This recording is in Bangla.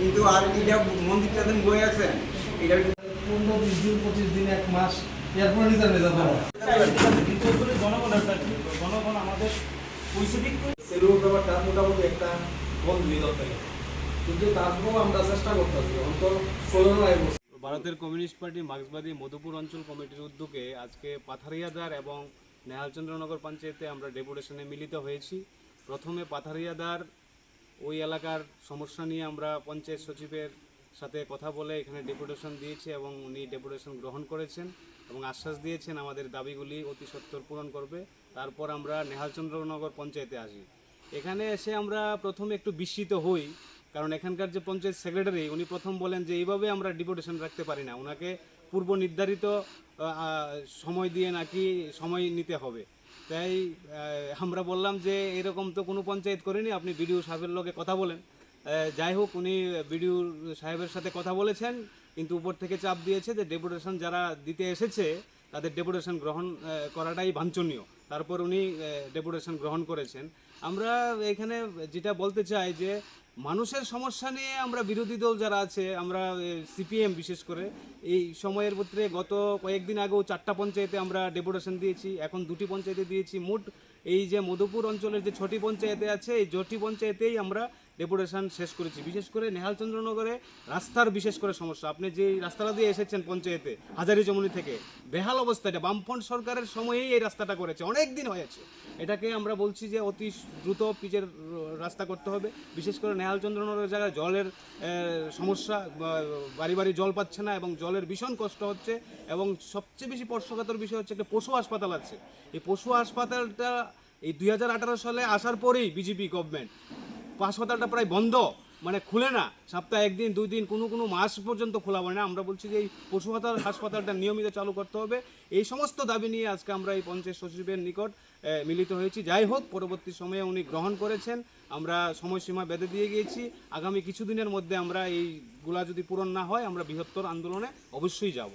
কিন্তু আর এটা মন্দিরটা দিন বয়ে আছে, এটা পনেরো বিশ দিন, পঁচিশ দিন, এক মাস, এরপর চেষ্টা ভারতের কমিউনিস্ট পার্টি মার্ক্সবাদী মধুপুর অঞ্চল কমিটির উদ্যোগে আজকে পাথারিয়াদার এবং নেহালচন্দ্রনগর পঞ্চায়েতে আমরা ডেপুটেশনে মিলিত হয়েছি। প্রথমে পাথারিয়াদার ওই এলাকার সমস্যা নিয়ে আমরা পঞ্চায়েত সচিবের সাথে কথা বলে এখানে ডেপুটেশন দিয়েছি এবং উনি ডেপুটেশন গ্রহণ করেছেন এবং আশ্বাস দিয়েছেন আমাদের দাবিগুলি অতি সত্বর পূরণ করবে। তারপর আমরা নেহালচন্দ্রনগর পঞ্চায়েতে আসি। এখানে এসে আমরা প্রথমে একটু বিস্মিত হই কারণ এখানকার যে পঞ্চায়েত সেক্রেটারি, উনি প্রথম বলেন যে এইভাবে আমরা ডিপুটেশন রাখতে পারি না। ওনাকে পূর্ব নির্ধারিত সময় দিয়ে নাকি সময় নিতে হবে। তাই আমরা বললাম যে এরকম তো কোনো পঞ্চায়েত করেনি, আপনি বিডিও সাহেবের লোকে কথা বলেন। যাই হোক, উনি বিডিও সাহেবের সাথে কথা বলেছেন, কিন্তু উপর থেকে চাপ দিয়েছে যে ডেপুটেশন যারা দিতে এসেছে, তাদের ডেপুটেশন গ্রহণ করাটাই বাঞ্ছনীয়। তারপর উনি ডেপুটেশন গ্রহণ করেছেন। আমরা এখানে যেটা বলতে চাই যে মানুষের সমস্যা নিয়ে আমরা বিরোধী দল যারা আছে, আমরা সিপিএম বিশেষ করে, এই সময়ের পত্রে গত কয়েকদিন আগেও চারটা পঞ্চায়েতে আমরা ডেপুটেশন দিয়েছি, এখন দুটি পঞ্চায়েতে দিয়েছি। মোট এই যে মধুপুর অঞ্চলের যে ছটি পঞ্চায়েতে আছে, এই ছটি পঞ্চায়েতেই আমরা ডেপুটেশন শেষ করেছি। বিশেষ করে নেহালচন্দ্রনগরে রাস্তার বিশেষ করে সমস্যা। আপনি যে রাস্তাটা দিয়ে এসেছেন পঞ্চায়েতে, হাজারি জমুনি থেকে, বেহাল অবস্থা এটা। বামফ্রন্ট সরকারের সময়েই এই রাস্তাটা করেছে। অনেক দিন হয়েছে। এটাকে আমরা বলছি যে অতি দ্রুত পিচের রাস্তা করতে হবে। বিশেষ করে নেহালচন্দ্রনগরের জায়গায় জলের সমস্যা বাড়ি বাড়ি জল পাচ্ছে না এবং জলের ভীষণ কষ্ট হচ্ছে এবং সবচেয়ে বেশি স্পর্শকাতর বিষয় হচ্ছে একটা পশু হাসপাতাল আছে। এই পশু হাসপাতালটা এই দুই হাজার আঠারো সালে আসার পরেই বিজেপি, গভর্নমেন্ট হাসপাতালটা প্রায় বন্ধ। মানে খুলে না। সপ্তাহে একদিন দুই দিন কোনো কোনো মাস পর্যন্ত খোলা হয় না। আমরা বলছি যে এই পশু হাসপাতালটা নিয়মিত চালু করতে হবে। এই সমস্ত দাবি নিয়ে আজকে আমরা এই পঞ্চায়েত সচিবের নিকট মিলিত হয়েছি। যাই হোক, পরবর্তী সময়ে উনি গ্রহণ করেছেন। আমরা সময়সীমা বেঁধে দিয়ে গিয়েছি। আগামী কিছুদিনের মধ্যে আমরা এইগুলা যদি পূরণ না হয়, আমরা বৃহত্তর আন্দোলনে অবশ্যই যাব।